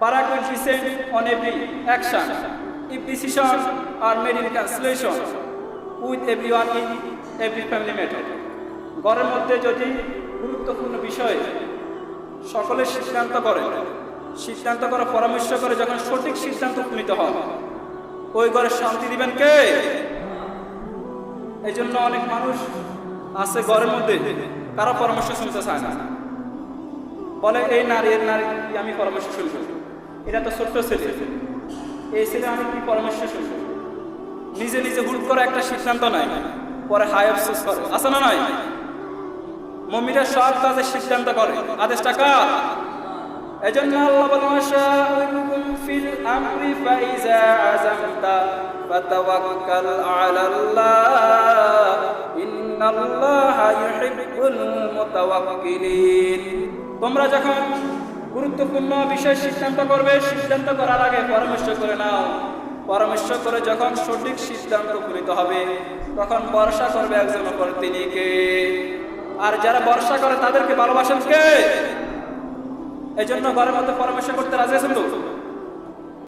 Descend on every action. If decisions are made in cancellation, with everyone in every family matter. ঘরের মধ্যে যদি গুরুত্বপূর্ণ বিষয়ে সকলে সিদ্ধান্ত করে সিদ্ধান্ত করে পরামর্শ করে, যখন সঠিক সিদ্ধান্ত উপনীত হয় ওই ঘরে শান্তি দিবেন কে? এই জন্য অনেক মানুষ আছে ঘরের মধ্যে, কারও পরামর্শ শুনতে চায় না। বলে, এই নারী এর নারী, আমি পরামর্শ শুনব। এটা তো ছোট্ট ছেলে। এই ছেলে আমি কি পরামর্শ শুনব নিজে নিজে হুট করে একটা সিদ্ধান্ত নাই পরে হাই আফসোস করে। আছে না নয় মমিরা সব কাজে সিদ্ধান্ত করে। আদেশ টাকা এজন্য আল্লাহ বলেন ওয়াশাউরুকুম ফিল আমরি ফাইজা আযামতা ফাতাওয়াক্কাল আলাল্লাহ। ইন্নাল্লাহা ইউহিব্বুল মুতাওয়াক্কিলিন। তোমরা যখন গুরুত্বপূর্ণ বিষয় সিদ্ধান্ত করবে, সিদ্ধান্ত করার আগে পরামর্শ করে নাও। পরামর্শ করে যখন সঠিক সিদ্ধান্ত উপনীত হবে, তখন বর্ষা করবে একজন পর তিনি কে। আর যারা বর্ষা করে তাদেরকে ভালোবাসেন কে? এই জন্য ঘরের মধ্যে পরামর্শ করতে রাজি আছেন তো?